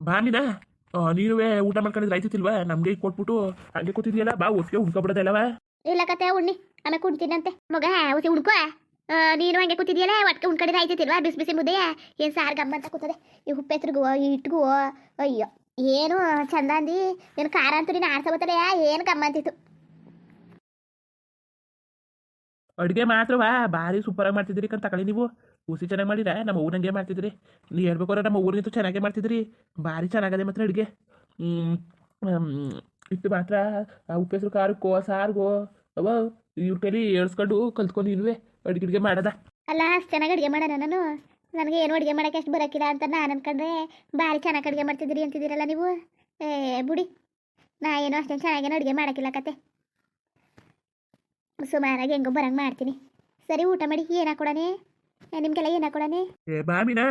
ಬಾ ಮೀನಾ ನೀನುವೇ ಊಟ ಮಾಡ್ಕೊಂಡಿದ್ರೆ ಆಯ್ತಿಲ್ವಾ ನಮಗೆ ಕೊಟ್ಬಿಟ್ಟು ಹಂಗೆ ಕೂತಿದ್ಯಲ್ಲ ಬಾ ಒಟ್ಟಿಗೆ ಉಣ್ಕೊಬಿಡೋದಲ್ಲವ ಇಲ್ಲ ಕತೆ ಉಣ್ಣಿ. ಆಮೇಲೆ ಕುಣ್ತೀನಂತೆ. ಮಗ ಒಸಿ ಆ, ನೀನು ಹಂಗೆ ಕೂತಿದ್ಯಲ್ಲ ಒಟ್ಟಿಗೆ ಉಣ್ಕೊಂಡಿದ್ರೆ ಆಯ್ತಿಲ್ವಾ ಬಿಸಿ ಬಿಸಿ ಮುದ್ದೆ. ಏನು ಸಾರು ಗಮ್ಮ ಅಂತ ಕೂತದೆ. ಈ ಉಪ್ಪೆಸ್ರಿಗೂ ಈ ಇಟ್ಗೂ. ಅಯ್ಯೋ ಏನು ಚಂದ ಅಂದಿ? ಏನು ಖಾರ ಅಂತೂ ನೀನು ಆಡ್ಸ ಬರ್ತದೆ ಏನು ಗಮ್ಮ ಅಡುಗೆ ಮಾತ್ರವಾ ಭಾರಿ ಸೂಪರಾಗಿ ಮಾಡ್ತಿದ್ರಿ ಕಂತ ತಗೊಳ್ಳಿ ನೀವು. ಹುಸಿ ಚೆನ್ನಾಗಿ ಮಾಡಿರ, ನಮ್ಮ ಊರಂಗೆ ಮಾಡ್ತಿದ್ರಿ ನೀ ಹೇಳ್ಬೇಕಾದ್ರೆ ನಮ್ಮ ಊರಿಗಿಂತೂ ಚೆನ್ನಾಗೇ ಮಾಡ್ತಿದ್ರಿ ಭಾರಿ ಚೆನ್ನಾಗಿದೆ ಮಾತ್ರ ಅಡುಗೆ. ಇಟ್ಟು ಮಾತ್ರ. ಆ ಕೋ ಸಾರು ಸಾರ್ಗೋ ಅವ ಇವ್ರ ಕೈಲಿ ಏಳ್ಸ್ಕೊಂಡು ಕಲ್ತ್ಕೊಂಡು ಇಲ್ವೇ, ಅಡುಗೆ ಅಡುಗೆ ಮಾಡೋದ. ಅಲ್ಲ, ಅಷ್ಟು ಚೆನ್ನಾಗಿ ಅಡುಗೆ ಮಾಡೋಣ ನಾನು. ನನಗೆ ಏನು ಅಡುಗೆ ಮಾಡೋಕ್ಕೆ ಅಷ್ಟು ಬರೋಕ್ಕಿಲ್ಲ ಅಂತ ನಾನು ಅನ್ಕೊಂಡ್ರೆ ಭಾರಿ ಚೆನ್ನಾಗಿ ಅಡುಗೆ ಮಾಡ್ತಿದ್ದೀರಿ ಅಂತಿದ್ದೀರಲ್ಲ ನೀವು. ಏ, ಬುಡಿ. ನಾ ಏನು ಅಷ್ಟೇನು ಚೆನ್ನಾಗೇನು ಅಡುಗೆ ಮಾಡೋಕ್ಕಿಲ್ಲ ಕತೆ. ಸುಮಾರಾಗಿ ಹೆಂಗೋ ಬರಂಗೆ ಮಾಡ್ತೀನಿ. ಸರಿ ಊಟ ಮಾಡಿ ಏನು ಹಾಕೊಡನೆ ನಿಮ್ಗೆಲ್ಲ ಏನು ಹಾಕೊಡನೆ ಏ ಬಾ ಮೀನಾ.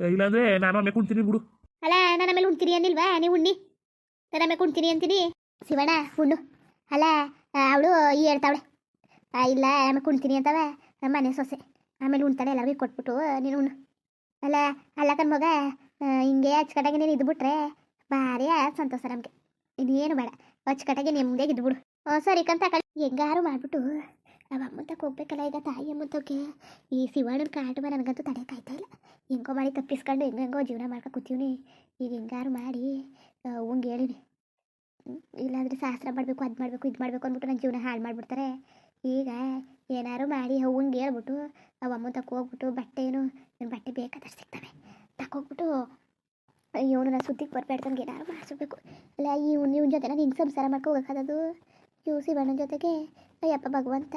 ಇಲ್ಲಾಂದ್ರೆ ನಾನು ಆಮೇಲೆ ಕುಣ್ತೀನಿ ಬಿಡು. ಅಲ್ಲ ನಾನು ಆಮೇಲೆ ಉಣ್ತೀನಿ ಅಂದಿಲ್ವಾ ನೀವು ಉಣ್ಣಿ. ನಾನು ಆಮೇಲೆ ಕುಣ್ತೀನಿ ಅಂತೀನಿ. ಶಿವಣ್ಣ ಉಣ್ಣು. ಅಲ್ಲ ಅವಳು ಹೇಳ್ತಾವಳೆ. ಇಲ್ಲ ಆಮೇಲೆ ಕುಣ್ತೀನಿ ಅಂತವ ನಮ್ಮ ಮನೆ ಸೊಸೆ. ಆಮೇಲೆ ಉಣ್ತಾಳೆ ಎಲ್ಲರಿಗೂ ಕೊಟ್ಬಿಟ್ಟು ನೀನು ಉಣ್ಣು. ಅಲ್ಲ ಅಲ್ಲ ಕಣ್ ಮಗ ಹಿಂಗೆ ಅಚ್ಚುಕಟ್ಟಾಗಿ ನೀನು ಇದ್ಬಿಟ್ರೆ ಭಾರಿ ಸಂತೋಷ ನಮಗೆ. ಇದೇನು ಬೇಡ. ಅಚ್ಚುಕಟ್ಟಾಗಿ ನಿಮ್ಮದೇ ಇದ್ಬಿಡು. ಸರಿ, ಕಂತ ಕಳಿ. ಹೆಂಗಾರು ಮಾಡಿಬಿಟ್ಟು ನಾವು ಅಮ್ಮಂತಕ್ಕೆ ಹೋಗ್ಬೇಕಲ್ಲ ಈಗ, ತಾಯಿ ಅಮ್ಮಂತಕ್ಕೆ. ಈ ಶಿವಣ್ಣನ ಕಾಟುವ ನನಗಂತೂ ತಡೆಯೋಕ್ಕಾಯ್ತಾ ಇಲ್ಲ. ಹೆಂಗೋ ಮಾಡಿ ತಪ್ಪಿಸ್ಕೊಂಡು ಹೆಂಗೋ ಹೆಂಗೋ ಜೀವನ ಮಾಡ್ಕೊ ಕೂತೀವ್ನಿ. ಈಗ ಹೆಂಗಾರು ಮಾಡಿ ಅವಂಗೆ ಹೇಳಿನಿ. ಇಲ್ಲಾಂದರೆ ಶಾಸ್ತ್ರ ಮಾಡಬೇಕು, ಅದು ಮಾಡಬೇಕು, ಇದು ಮಾಡಬೇಕು ಅಂದ್ಬಿಟ್ಟು ನನ್ನ ಜೀವನ ಹಾಳು ಮಾಡಿಬಿಡ್ತಾರೆ. ಈಗ ಏನಾರು ಮಾಡಿ ಅವಂಗೆ ಹೇಳ್ಬಿಟ್ಟು ಅವ ಅಮ್ಮಂತಕ್ಕೆ ತಕ್ಕ ಹೋಗ್ಬಿಟ್ಟು ಬಟ್ಟೆನು ನನ್ನ ಬಟ್ಟೆ ಬೇಕಾದಷ್ಟು ಸಿಗ್ತವೆ. ತಕ್ಕೋಗ್ಬಿಟ್ಟು ಇವನು ನಾನು ಸುದ್ದಿಗೆ ಬರಬೇಡ್ದಂಗೆ ಏನಾರು ಮಾಡಿಸ್ಬೇಕು ಅಲ್ಲ ಇವ್ನು ಇವನ ಜೊತೆ ನಾನು ಹಿಂಗೆ ಸಂಸಾರ ಮಾಡ್ಕೊ ಹೋಗೋಕ್ಕಾಗದು ಇವ್ ಶಿವಣ್ಣನ ಜೊತೆಗೆ ಅಯ್ಯಪ್ಪ ಭಗವಂತ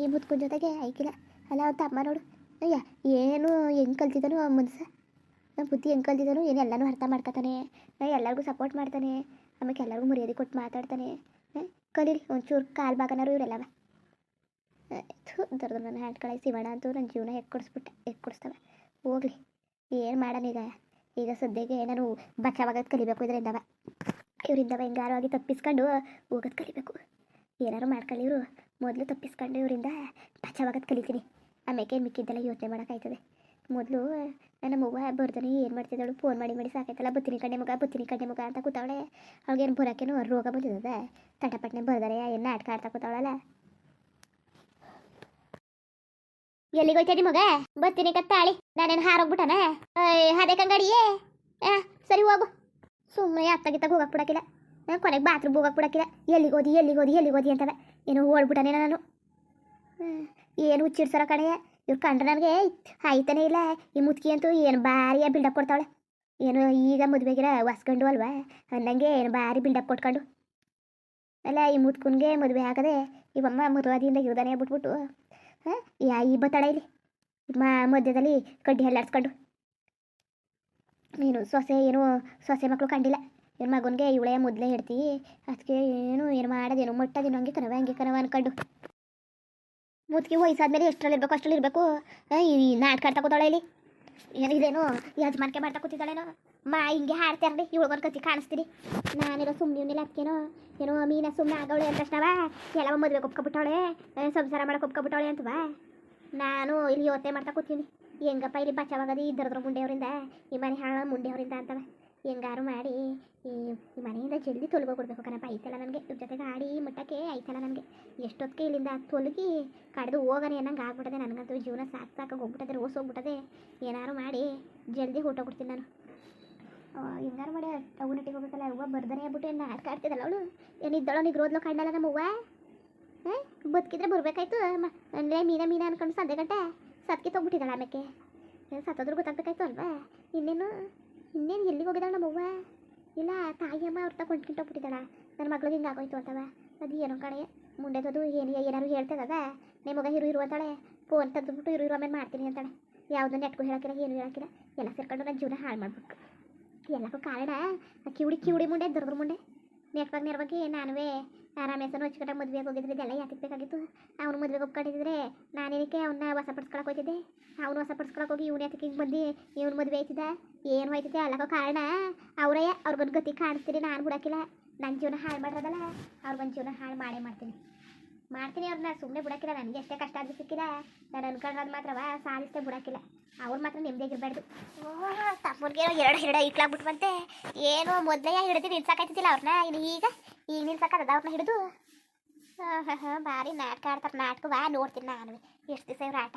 ಈ ಮುತ್ಕುನ ಜೊತೆಗೆ ಐಕಿಲ್ಲ ಅಲ್ಲ ಅಂತ ಅಮ್ಮ ನೋಡು, ಅಯ್ಯ, ಏನು ಹೆಂಗೆ ಕಲ್ತಿದ್ದಾನೋ ಆ ಮನುಷ್ಯ ನಮ್ಮ ಬುದ್ಧಿ ಹೆಂಗೆ ಕಲ್ತಿದ್ದಾನೋ ಏನು ಎಲ್ಲನೂ ಅರ್ಥ ಮಾಡ್ಕೊತಾನೆ ಎಲ್ಲರಿಗೂ ಸಪೋರ್ಟ್ ಮಾಡ್ತಾನೆ ಆಮೇಲೆ ಎಲ್ಲರಿಗೂ ಮರ್ಯಾದೆ ಕೊಟ್ಟು ಮಾತಾಡ್ತಾನೆ ಕಲೀಲಿ ಒಂಚೂರು ಕಾಲು ಭಾಗನಾರು ಇವರೆಲ್ಲವ ದೊಡ್ಡ ನನ್ನ ಹ್ಯಾಂಡ್ ಕಳೆ ಸಿವಣ ಅಂತೂ ನನ್ನ ಜೀವನ ಎಕ್ಕೊಡಿಸ್ಬಿಟ್ಟೆ, ಎಕ್ಕೊಡಿಸ್ತವೆ. ಹೋಗ್ಲಿ, ಏನು ಮಾಡೋಣ ಈಗ? ಈಗ ಸದ್ಯಕ್ಕೆ ನಾನು ಬಚಾವಾಗೋದು ಕಲಿಬೇಕು ಇದರಿಂದವ ಇವರಿಂದವ ಹೆಂಗಾರವಾಗಿ ತಪ್ಪಿಸ್ಕೊಂಡು ಹೋಗೋದು ಕಲಿಬೇಕು. ಏನಾರು ಮಾಡ್ಕೊಳ್ಳಿ ಇವರು. ಮೊದಲು ತಪ್ಪಿಸ್ಕೊಂಡು ಇವರಿಂದ ಬಚಾವಾಗೋದು ಕಲಿತೀನಿ. ಆಮೇಲೆ ಮಿಕ್ಕಿದ್ದೆಲ್ಲ ಯೋಚನೆ ಮಾಡೋಕ್ಕಾಯ್ತದೆ. ಮೊದಲು ನನ್ನ ಮಗು ಬರ್ತಾನೆ ಏನು ಮಾಡ್ತಿದ್ದಾಳು? ಫೋನ್ ಮಾಡಿ ಮಾಡಿ ಸಾಕೈತಲ್ಲ ಬುತ್ತಿನ ಕಣ್ಣೆ ಮಗ, ಬುತ್ತಿನ ಕಣ್ಣೆ ಮಗ ಅಂತ ಕೂತಾವಳೆ. ಅವ್ಳಿಗೇನು ಬರೋಕ್ಕೇನು ರೋಗ ಬಂದಿದ್ದದೆ. ತಟಪಟ್ನೆ ಬರ್ದಾರೆ ಏನು ನಾಟಕ ಆಡ್ತಾ ಕೂತಾವಳಲ್ಲ. ಎಲ್ಲಿಗೆ ಹೋಯ್ತಾ ಮಗ? ಬತ್ತಿನಿ ಕತ್ತಾಳಿ. ನಾನೇನು ಹಾರೋಗ್ಬಿಟ್ಟನ? ಅದೇ ಕಂಗಡಿಯೇ? ಸರಿ ಹೋಗು. ಸುಮ್ಮನೆ ಅತ್ತಾಗಿತ್ತಾಗ ಹೋಗಕ್ಕೆ ಬಿಡಕ್ಕಿಲ್ಲ. ಕೊನೆಗೆ ಬಾತ್ರೂಮ್ ಹೋಗಕ್ಕೆ ಬಿಡಕ್ಕಿಲ್ಲ. ಎಲ್ಲಿಗೆ ಓದಿ ಎಲ್ಲಿಗೆ ಓದಿ ಎಲ್ಲಿಗೆ ಓದಿ ಅಂತವೆ. ಏನು ಓಡ್ಬಿಟ್ಟನೆ ನಾನು. ಏನು ಹುಚ್ಚಿಡ್ಸಾರ ಕಣೆಯ ಇವ್ರು ಕಂಡ್ರೆ ನನಗೆ ಆಯ್ತಾನೆ ಇಲ್ಲ. ಈ ಮುತ್ಕಿ ಅಂತೂ ಏನು ಭಾರಿ ಬಿಲ್ಡಪ್ ಕೊಡ್ತಾವಳೆ. ಏನು ಈಗ ಮದುವೆಗಿರ ಹೊಸ್ಕೊಂಡು ಅಲ್ವಾ? ಅಂದಂಗೆ ಏನು ಭಾರಿ ಬಿಲ್ಡಪ್ ಕೊಟ್ಕೊಂಡು. ಅಲ್ಲ, ಈ ಮುತ್ಕುನ್ಗೆ ಮದುವೆ ಆಗದೆ ಇವಮ್ಮ ಮದುವಾದಿಯಿಂದ ಇರ್ದಾನೆ ಬಿಟ್ಬಿಟ್ಟು ಹಾಂ ಈ ಬತ್ತಡ ಇಲ್ಲಿ. ಮಾ, ಮಧ್ಯದಲ್ಲಿ ಕಡ್ಡಿ ಹಳ್ಳಾಡ್ಸ್ಕೊಂಡು. ನೀನು ಸೊಸೆ ಏನು ಸೊಸೆ ಮಕ್ಕಳು ಕಂಡಿಲ್ಲ. ಏನು ಮಗನಿಗೆ ಇವಳೇ ಮೊದಲೇ ಹೇಳ್ತಿ ಅದಕ್ಕೆ ಏನು ಏನು ಮಾಡೋದೇನು? ಮುಟ್ಟದೇನು? ಹಂಗೆ ಕನವ ಹಂಗೆ ಕನವ ಅನ್ಕೊಂಡು. ಮುತ್ಕಿ ವಯಸ್ಸಾದ್ಮೇಲೆ ಎಷ್ಟರಲ್ಲಿ ಇರಬೇಕು ಅಷ್ಟರಲ್ಲಿ ಇರಬೇಕು. ಈ ನಾಟಕ ಆಡ್ತಾ ಕೂತಾಳೆ ಇಲ್ಲಿ. ಏನು ಇದೇನು? ಯಜಮಾನ್ಕೆ ಮಾಡ್ತಾ ಕೂತಿದ್ದಾಳೇನೋ? ಮಾ, ಹಿಂಗೆ ಹಾಡ್ತಾರ್ರಿ ಇವಳಿಗೊಂದು ಕತ್ತಿ ಕಾಣಿಸ್ತೀನಿ. ನಾನಿರೋ ಸುಮ್ಮನೆ ಅದಕ್ಕೇನೋ ಏನೋ ಮೀನ ಸುಮ್ಮನೆ ಆಗವಳೆ ಅಂತ ತಕ್ಷಣವ ಎಲ್ಲವ ಮದುವೆ ಒಪ್ಕೊಬಿಟ್ಟವಳೆ ಸಂಸಾರ ಮಾಡಕ್ಕೆ ಒಪ್ಕೊಬಿಟ್ಟವಳೆ ಅಂತವಾ? ನಾನು ಇಲ್ಲಿ ಯೋಚನೆ ಮಾಡ್ತಾ ಕೂತೀನಿ. ಹೆಂಗಪ್ಪ ಇಲ್ಲಿ ಬಚಾವಾಗದು ಈ ದರದ್ರ ಮುಂಡೆಯವರಿಂದ. ಈ ಮನೆ ಹಾಳ ಮುಂಡೆಯವರಿಂದ ಅಂತವ ಹೆಂಗಾರು ಮಾಡಿ, ಈ ಮನೆಯಿಂದ ಜಲ್ದಿ ತೊಲಗೋ ಕೊಡ್ಬೇಕು ಕಣಪ್ಪ. ಐತಲ್ಲ ನನಗೆ. ಇವ್ರ ಜೊತೆಗೆ ಆಡಿ ಮುಟ್ಟಕ್ಕೆ ಐತಲ್ಲ ನನಗೆ. ಎಷ್ಟೊತ್ತಿಗೆ ಇಲ್ಲಿಂದ ತೊಲಗಿ ಕಡ್ದು ಹೋಗನೆ ಅನ್ನಂಗೆ ಆಗ್ಬಿಟ್ಟದೆ ನನಗಂತೂ. ಜೀವನ ಸಾಕು ಸಾಕಾಗಿ ಹೋಗ್ಬಿಟ್ಟದೆ, ರೋಸ್ ಹೋಗ್ಬಿಟ್ಟದೆ. ಏನಾರು ಮಾಡಿ ಜಲ್ದಿ ಹೊಟ್ಟೋಗ್ಬಿಡ್ತೀನಿ ನಾನು. ಹೆಂಗಾರು ಮಾಡಿ ಅವನಟ್ಟಿಗೆ ಹೋಗ್ಬೇಕಲ್ಲ, ಅವ್ವ ಬರ್ದನೆ ಆಗ್ಬಿಟ್ಟು ಏನು ಆಟ ಆಡ್ತಿದ್ದಲ್ಲ ಅವಳು? ಏನಿದ್ದಳು ನಿಗ್ರೋದ್ಲು ಕಂಡಲ್ಲ ನಮ್ಮ ಹಾಂ ಬದುಕಿದ್ರೆ ಬರಬೇಕಾಯ್ತು. ಮೀನ ಮೀನ ಅನ್ಕೊಂಡು ಸಂದೆ ಗಂಟೆ. ಸತ್ಕಿ ತೊಗ್ಬಿಟ್ಟಿದ್ದಾಳೆ ಆಮೇಲೆ ಸತ್ತೋದ್ರು ಗೊತ್ತಾಗಬೇಕಾಯ್ತು ಅಲ್ವಾ? ಇನ್ನೇನು ಇನ್ನೇನು ಎಲ್ಲಿಗೆ ಹೋಗಿದ್ದಾಳೆ ನಮ್ಮವ್ವ? ಇಲ್ಲ, ತಾಯಿ, ಅಮ್ಮ ಅವ್ರ ತಗೊಂಡು ಹೋಗ್ಬಿಟ್ಟಿದ್ದಾಳ. ನನ್ನ ಮಗಳಿಗೆ ಹಿಂಗೆ ಆಗೋಯ್ತು ಅಂತವ. ಅದು ಏನೋ ಕಣೆ. ಮುಂಡೆದದು ಏನು ಏನಾರು ಹೇಳ್ತದದ ಮಗ ಹಿರು ಇರು ಅಂತಾಳೆ. ಫೋನ್ ತೆಗೆದ್ಬಿಟ್ಟು ಇರು ಇರು ಆಮೇಲೆ ಮಾಡ್ತೀನಿ ಅಂತಾಳೆ. ಯಾವುದೋ ನೆಟ್ಗೂ ಹೇಳಕ್ಕಿಲ್ಲ ಏನು ಹೇಳಕ್ಕಿಲ್ಲ ಎಲ್ಲ ಸೇರ್ಕೊಂಡು ನನ್ನ ಜೀವನ ಹಾಳು ಮಾಡ್ಬೇಕು. ಎಲ್ಲಕ್ಕೂ ಕಾರಣ ಕಿವಿಡಿ ಕಿವಿಡಿ ಮುಂಡೆ ದೊಡ್ಡ ಮುಂಡೆ. ನೆಟ್ವಾಗ ನೆರವಾಗಿ ನಾನುವೇ ರಾಮೇಶನ ಹಚ್ಕಟ ಮದುವೆಗೆ ಹೋಗಿದ್ರೆ ಇದೆಲ್ಲ ಯಾತಕ್ಕೆ ಬೇಕಾಗಿತ್ತು? ಅವ್ನು ಮದುವೆಗೆ ಒಪ್ಕೊಂಡಿದ್ರೆ ನಾನೇನಕ್ಕೆ ಅವನ್ನ ವಶಪಡಿಸ್ಕೊಳಕ್ಕೆ ಹೋಗ್ತಿದ್ದೆ ಅವನು ವಶಪಡಿಸ್ಕೊಳಕ್ಕೆ ಹೋಗಿ ಇವ್ನು ಯಾತಕ್ಕೆ ಹಿಂಗೆ ಬಂದು? ಇವ್ನು ಮದುವೆ ಆಯ್ತಿದ್ದ ಏನು ಹೋಯ್ತಿದ್ದೆ ಅಲ್ಲಕ್ಕೋ ಕಾರಣ? ಅವರೇ, ಅವ್ರಿಗೊಂದು ಗತಿ ಕಾಣಿಸ್ತೀರಿ, ನಾನು ಬಿಡೋಕ್ಕಿಲ್ಲ ನನ್ನ ಜೀವನ ಹಾಳು ಮಾಡಿರೋದಲ್ಲ ಅವ್ರಿಗೊಂದು ಜೀವನ ಹಾಳು ಮಾಡೇ ಮಾಡ್ತೀನಿ. ಮಾಡ್ತೀನಿ ಅವ್ರನ್ನ ಸುಮ್ಮನೆ ಬಿಡೋಕ್ಕಿಲ್ಲ ನನಗೆ ಎಷ್ಟೇ ಕಷ್ಟ ಆದ್ರೂ ಸಿಕ್ಕಿಲ್ಲ ನಾನು ಅನ್ಕೊಂಡ್ರದ್ ಮಾತ್ರವ ಸಾಧಿಸ್ತೇ ಬಿಡೋಕ್ಕಿಲ್ಲ. ಅವ್ರು ಮಾತ್ರ ನೆಮ್ಮದಿಯಾಗಿರ್ಬಾರ್ದು ತಮ್ಮನಿಗೆ ಎರಡು ಹಿಡ ಇಟ್ಲಾಗ್ಬಿಟ್ವಂತೆ ಏನು ಮೊದಲೇ ಹಿಡಿದು ನಿಲ್ಸಕ್ಕಾಯ್ತಿಲ್ಲ ಅವ್ರನ್ನ ಇನ್ನು ಈಗ ಈಗ ನಿಲ್ಸಕ್ಕದ ಅವ್ರನ್ನ ಹಿಡಿದು? ಹಾಂ ಹಾಂ ಹಾಂ ಭಾರಿ ನಾಟಕ ಆಡ್ತಾರೆ ಬಾ ನೋಡ್ತೀನಿ ನಾನು ಎಷ್ಟು ದಿವಸ ಇವ್ರ ಆಟ.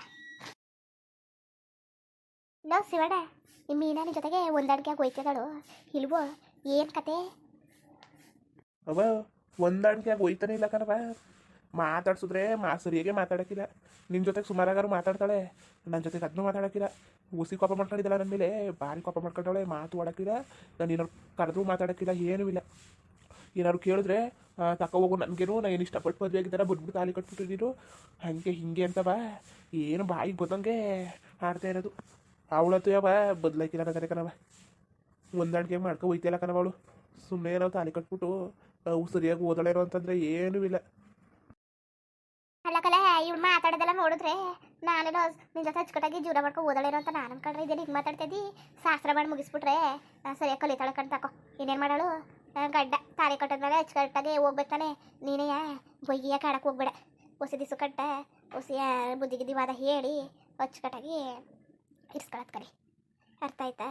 ನೋ ಶಿವಣ್ಣ ನಿಮ್ಮ ಮೀನಾನ ಜೊತೆಗೆ ಹೊಂದಾಣಿಕೆ ಹೋಯ್ತಿದ್ದಾಳು. ಇಲ್ವೋ, ಏನು ಕತೆ? ಅವ ಹೋಯ್ತಾನೆ ಇಲ್ಲ ಮಾತಾಡ್ಸಿದ್ರೆ ಮಾ, ಸರಿಯಾಗಿ ಮಾತಾಡೋಕ್ಕಿಲ್ಲ ನಿನ್ನ ಜೊತೆಗೆ ಸುಮಾರಾಗಾರು ಮಾತಾಡ್ತಾಳೆ. ನನ್ನ ಜೊತೆಗೆ ಅದನ್ನೂ ಮಾತಾಡೋಕ್ಕಿಲ್ಲ ಉಸಿ ಕೋಪ ಮಾಡ್ಕೊಂಡಿದ್ದಲ್ಲ ನನ್ನ ಮೇಲೆ. ಭಾರಿ ಕೋಪ ಮಾಡ್ಕೊಂಡವಳೆ. ಮಾತು ಆಡೋಕ್ಕಿಲ್ಲ ನಾನು ಏನಾರು ಕರೆದ್ರೂ ಮಾತಾಡೋಕ್ಕಿಲ್ಲ ಏನೂ ಇಲ್ಲ. ಏನಾದ್ರು ಕೇಳಿದ್ರೆ ತಕ ಹೋಗು ನನಗೇನು. ನಾನು ಏನು ಇಷ್ಟಪಟ್ಟು ಮದುವೆ ಆಗಿದ್ದಾರ? ಬಿಟ್ಬಿಟ್ಟು ತಾಲಿ ಕಟ್ಬಿಟ್ಟಿದ್ದೀರು ಹಾಗೆ ಹಿಂಗೆ ಅಂತ ಬಾ. ಏನು ಬಾಯಿಗೆ ಬಂದಂಗೆ ಆಡ್ತಾ ಇರೋದು. ಅವಳಂತೂ ಯಾವ ಬದಲಾಯ್ಕಿಲ್ಲ ಕರೆ ಕಣವ ಹೊಂದಾಣಿಕೆ ಮಾಡ್ಕೊ ಹೋಯ್ತಿಲ್ಲ ಕಣವ ಅವಳು. ಸುಮ್ಮನೆ ನಾವು ತಾಲಿ ಕಟ್ಬಿಟ್ಟು, ಅವು ಸರಿಯಾಗಿ ಓದಳೇರೋ ಅಂತಂದರೆ ಏನೂ ಇಲ್ಲ. ಅಲ್ಲ ಕಲೆ ಇವ್ಳು ಮಾತಾಡೋದೆಲ್ಲ ನೋಡಿದ್ರೆ ನಾನೇನೋ ನಿನ್ನ ಜೊತೆ ಅಚ್ಚುಕಟ್ಟಾಗಿ ಜೀವನ ಮಾಡ್ಕೊಂಡು ಓದಳೇನೋ ಅಂತ ನಾನು ಅನ್ಕೊಂಡ್ರೆ. ಇದೇನು ಹಿಂಗೆ ಮಾತಾಡ್ತಿದ್ದಿ? ಶಾಸ್ತ್ರ ಮಾಡಿ ಮುಗಿಸ್ಬಿಟ್ರೆ ಸರಿಯಾಗಿ ಕಲಿತಾಳೆ ಕಣ್ ತಾಕೋ. ಇನ್ನೇನು ಮಾಡಾಳು? ಗಡ್ಡ. ತಾಳಿ ಕಟ್ಟದ್ಮೇಲೆ ಅಚ್ಚುಕಟ್ಟಾಗಿ ಹೋಗ್ಬೇಕು ತಾನೆ. ನೀನೇ ಬೊಯ್ಯ ಕಾಡಕ್ಕೆ ಹೋಗ್ಬೇಡ. ಹೊಸ ದಿವ್ಸ ಕಟ್ಟ ಹೊಸಿಯ ಬುದ್ಧಿಗಿದ್ದಿ ವಾದ ಹೇಳಿ ಅಚ್ಚುಕಟ್ಟಾಗಿ ಇರ್ಸ್ಕೊಳತ್ ಕರಿ ಅರ್ಥ ಆಯ್ತಾ?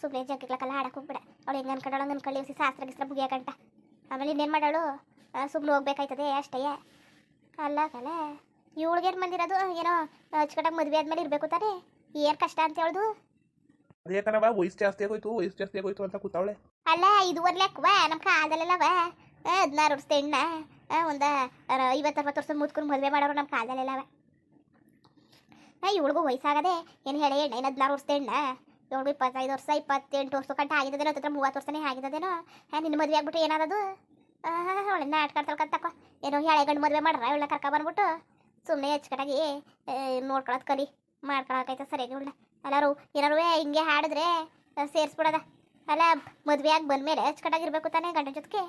ಸುಮ್ಮನೆ ಜಗ್ಗಕ್ಲಕ್ಕೆಲ್ಲ ಆಡಕ್ಕೆ ಹೋಗ್ಬೇಡ. ಅವಳು ಹೆಂಗೆ ಅನ್ಕೊಂಡಳು ಹಂಗೆ ಅನ್ಕೊಳ್ಳಿ, ಹೊಸಿ ಶಾಸ್ತ್ರ ಗಿಸ್ತ್ರ ಮುಗಿಯಕಂಟ ಆಮೇಲೆ ಇನ್ನೇನು ಮಾಡಾಳು? ಸುಮ್ಮನೆ ಹೋಗ್ಬೇಕಾಯ್ತದೆ ಅಷ್ಟೇ. ಅಲ್ಲ ಕಲೆ ಇವಳಿಗೇನು ಬಂದಿರೋದು ಏನೋ ಅಚ್ಚುಕಟ್ಟಾಗಿ ಮದುವೆ ಆದ್ಮೇಲೆ ಇರ್ಬೇಕು ತಾನೇ? ಏನು ಕಷ್ಟ ಅಂತ ಹೇಳ್ದು? ಅದೇ ಕಣವ ವಯಸ್ಸು ಜಾಸ್ತಿ ಆಗೋಯ್ತು ವಯಸ್ಸು ಜಾಸ್ತಿ ಆಗೋಯ್ತು ಅಂತ ಕೂತಾವಳೆ. ಅಲ್ಲ ಇದು ಲೆಕ್ಕವ ನಮ್ಮ ಕಾಲದಲ್ಲೆಲ್ಲವ? ಹದಿನಾರು ವರ್ಷದ ಹೆಣ್ಣ ಒಂದು ಐವತ್ತು ಅರವತ್ತು ವರ್ಷ ಮುದ್ಕೊಂಡು ಮದುವೆ ಮಾಡೋರು ನಮ್ಮ ಕಾಲದಲ್ಲೆಲ್ಲವ. ಇವಳಿಗೂ ವಯಸ್ಸಾಗದೆ ಏನು ಹೇಳಿ ಹೆಣ್ಣ ಏನು ಹದಿನಾರು ವರ್ಷದ ಹೆಣ್ಣ? ಇವಳು ಇಪ್ಪತ್ತೈದು ವರ್ಷ ಇಪ್ಪತ್ತೆಂಟು ವರ್ಷ ಕಂಟ ಆಗಿದ್ದೇನೋ ಹತ್ತಿರ ಮೂವತ್ತು ವರ್ಷನೇ ಆಗಿದ್ದೇನೋ ನಿನ್ನ ಮದುವೆ ಆಗ್ಬಿಟ್ಟು ಏನಾದದು? ಅವಳ ನಾಟಕ ತಕೊ. ಏನೋ ಹೇಳೆ ಗಂಡು ಮದುವೆ ಮಾಡ್ರ ಇವಳನ್ನ ಕರ್ಕ ಬಂದ್ಬಿಟ್ಟು ಸುಮ್ಮನೆ ಅಚ್ಚುಕಟ್ಟಾಗಿ ನೋಡ್ಕೊಳತ್ ಕಲಿ ಮಾಡ್ಕೊಳಕೈತೆ ಸರಿಯಾಗಿ ಇವಳನ್ನ. ಎಲ್ಲರೂ ಏನಾರು ಹಿಂಗೆ ಹಾಡಿದ್ರೆ ಸೇರಿಸ್ಬಿಡದ. ಅಲ್ಲ ಮದುವೆ ಆಗಿ ಬಂದ್ಮೇಲೆ ಅಚ್ಚುಕಟ್ಟಾಗಿರ್ಬೇಕು ತಾನೇ ಗಂಡನ ಜೊತೆಗೆ.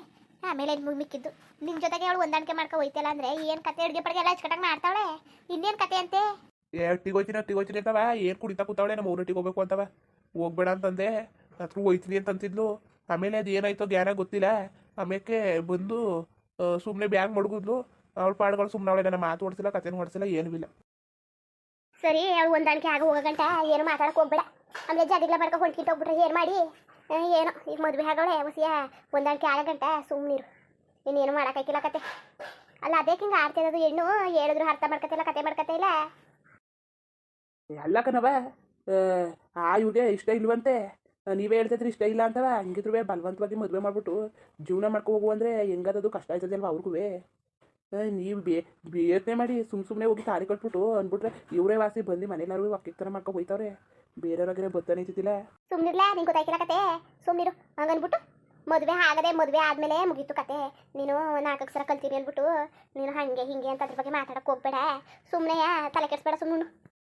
ಆಮೇಲೆ ಇನ್ನು ಮಿಕ್ಕಿದ್ದು. ನಿನ್ನ ಜೊತೆಗೆ ಅವಳು ಹೊಂದಾಣಿಕೆ ಮಾಡ್ಕೊ ಹೋಯ್ತಲ್ಲ ಅಂದ್ರೆ ಏನು ಕತೆ ಅಡುಗೆ ಪಡೆಗೆ ಎಲ್ಲ ಅಚ್ಚುಕಟ್ಟಾಗಿ ಮಾಡ್ತಾಳೆ? ಇನ್ನೇನು ಕತೆ ಅಂತೆ? ಏ ಹೋಯ್ತೀನಿ ಅಂತವ. ಏನು ಕುಡಿತಾ ಕೂತಾವಳೆ, ನಮ್ಮ ಊರೊಟ್ಟಿಗೆ ಹೋಗ್ಬೇಕು ಅಂತವ. ಹೋಗ್ಬೇಡ ಅಂತಂದೆ. ಹತ್ರ ಹೋಯ್ತೀನಿ ಅಂತಂತಿದ್ಲು. ಆಮೇಲೆ ಅದು ಏನಾಯ್ತೋ ಜ್ಞಾನ ಗೊತ್ತಿಲ್ಲ. ಆಮೇಲೆ ಬಂದು ಸುಮ್ಮನೆ ಬ್ಯಾಂಗ್ ಮಡಗಿದ್ಲು. ಅವಳ ಪಾಡ್ಗಳು ಸುಮ್ಮನೆ ಅವಳೆ ನನ್ನ ಮಾತು ಓಡಿಸಿಲ್ಲ ಕತೆನೂ ಓಡಿಸಿಲ್ಲ ಏನೂ ಇಲ್ಲ. ಸರಿ ಅವ್ಳು ಹೊಂದಾಣಿಕೆ ಆಗ ಹೋಗಂಟ ಏನು ಮಾತಾಡಕ್ ಹೋಗ್ಬೇಡ. ಆಮೇಲೆ ಜಾಡಿಗ್ಲ ಬರ್ಕ ಹೊಂಟಿ ಹೋಗ್ಬಿಟ್ರೆ ಏನು ಮಾಡಿ? ಏನೋ ಈಗ ಮದುವೆ ಆಗವಳೆ ಹೊಸಿಯ ಹೊಂದಾಣಿಕೆ ಆಗಂಟ ಸುಮ್ಮನಿರು ಇನ್ನೇನು ಮಾಡೋಕ್ಕಾಗಿಲ್ಲ ಕತೆ. ಅಲ್ಲ ಅದೇ ಹಿಂಗೆ ಆಡ್ತಿರೋದು ಹೆಣ್ಣು ಹೇಳಿದ್ರು ಅರ್ಥ ಮಾಡ್ಕತಿಲ್ಲ ಕತೆ ಮಾಡ್ಕತೆ ಇಲ್ಲ. ಅಲ್ಲ ಕಣವ ಆ ಇವ್ಗೆ ಇಷ್ಟ ಇಲ್ವಂತೆ. ನೀವೇ ಹೇಳ್ತಿದ್ರಿ ಇಷ್ಟ ಇಲ್ಲ ಅಂತವ, ಹಂಗಿದ್ರು ಬಲವಂತವಾಗಿ ಮದುವೆ ಮಾಡ್ಬಿಟ್ಟು ಜೀವನ ಮಾಡ್ಕೊ ಹೋಗು ಅಂದರೆ ಹೆಂಗದದು ಕಷ್ಟ ಆಯ್ತದೆ ಅಲ್ವಾ ಅವ್ರಿಗೂ ನೀವು ಬೇ ಬೇಯತ್ನೆ ಮಾಡಿ ಸುಮ್ಮ ಸುಮ್ಮನೆ ಹೋಗಿ ತಾಳಿ ಕಟ್ಬಿಟ್ಟು ಅಂದ್ಬಿಟ್ರೆ ಇವರೇ ವಾಸಿ ಬಂದು ಮನೆಯಲ್ಲಾರು ಅಕ್ಕಿ ಥರ ಮಾಡ್ಕೊ ಹೋಯ್ತವ್ರೆ. ಬೇರೆಯವ್ರಾಗ್ರೆ ಬರ್ತಾನೆ ಇದ್ದಿದ್ದಿಲ್ಲ. ಸುಮ್ಮನಿರ್ಲ ನಿಂಗೆ ಗೊತ್ತಾಯ್ತಿಲ್ಲ ಕತೆ? ಸುಮ್ಮನಿರು ಹಂಗನ್ಬಿಟ್ಟು ಮದುವೆ ಆಗದೆ ಮದುವೆ ಆದಮೇಲೆ ಮುಗೀತು ಕತೆ. ನೀನು ನಾಲ್ಕು ಅಕ್ಷರ ಕಲ್ತೀನಿ ಅಂದ್ಬಿಟ್ಟು ನೀನು ಹಂಗೆ ಹಿಂಗೆ ಅಂತ ಅದ್ರ ಬಗ್ಗೆ ಮಾತಾಡಕ್ಕೆ ಹೋಗ್ಬೇಡ. ಸುಮ್ಮನೆ ತಲೆ ಕೆಡಿಸ್ಬೇಡ ಸುಮ್ಮನೆ